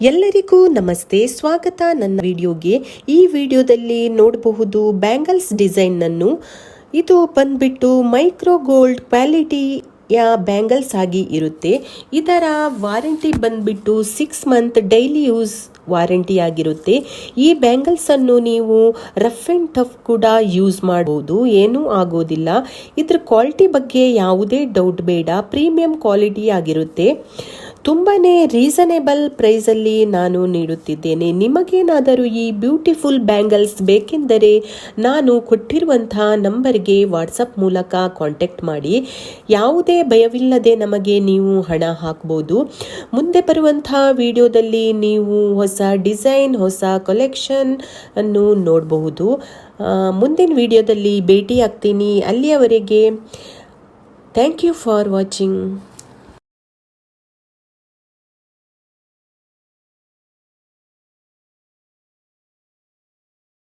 ಎಲ್ಲರಿಗೂ ನಮಸ್ತೆ. ಸ್ವಾಗತ ನನ್ನ ವಿಡಿಯೋಗೆ. ಈ ವಿಡಿಯೋದಲ್ಲಿ ನೋಡಬಹುದು ಬ್ಯಾಂಗಲ್ಸ್ ಡಿಸೈನನ್ನು ಇದು ಬಂದ್ಬಿಟ್ಟು ಮೈಕ್ರೋ ಗೋಲ್ಡ್ ಕ್ವಾಲಿಟಿಯ ಬ್ಯಾಂಗಲ್ಸ್ ಆಗಿ ಇರುತ್ತೆ. ಇದರ ವಾರಂಟಿ ಬಂದ್ಬಿಟ್ಟು six month daily use warranty ಆಗಿರುತ್ತೆ. ಈ ಬ್ಯಾಂಗಲ್ಸ್ ಅನ್ನು ನೀವು ರಫ್ ಆ್ಯಂಡ್ ಟಫ್ ಕೂಡ ಯೂಸ್ ಮಾಡ್ಬೋದು ಏನೂ ಆಗೋದಿಲ್ಲ. ಇದ್ರ ಕ್ವಾಲಿಟಿ ಬಗ್ಗೆ ಯಾವುದೇ ಡೌಟ್ ಬೇಡ. ಪ್ರೀಮಿಯಂ ಕ್ವಾಲಿಟಿ ಆಗಿರುತ್ತೆ. ತುಂಬಾ ರೀಸನೇಬಲ್ ಪ್ರೈಸಲ್ಲಿ ನಾನು ನೀಡುತ್ತಿದ್ದೇನೆ. ನಿಮಗೇನಾದರೂ ಈ ಬ್ಯೂಟಿಫುಲ್ ಬ್ಯಾಂಗಲ್ಸ್ ಬೇಕೆಂದರೆ ನಾನು ಕೊಟ್ಟಿರುವಂಥ ನಂಬರ್ಗೆ ವಾಟ್ಸಪ್ ಮೂಲಕ ಕಾಂಟ್ಯಾಕ್ಟ್ ಮಾಡಿ. ಯಾವುದೇ ಭಯವಿಲ್ಲದೆ ನಮಗೆ ನೀವು ಹಣ ಹಾಕ್ಬೋದು. ಮುಂದೆ ಬರುವಂಥ ವಿಡಿಯೋದಲ್ಲಿ ನೀವು ಹೊಸ ಡಿಸೈನ್ ಹೊಸ ಕಲೆಕ್ಷನ್ ಅನ್ನು ನೋಡಬಹುದು. ಮುಂದಿನ ವಿಡಿಯೋದಲ್ಲಿ ಭೇಟಿಯಾಗ್ತೀನಿ. ಅಲ್ಲಿಯವರೆಗೆ ಥ್ಯಾಂಕ್ ಯು ಫಾರ್ ವಾಚಿಂಗ್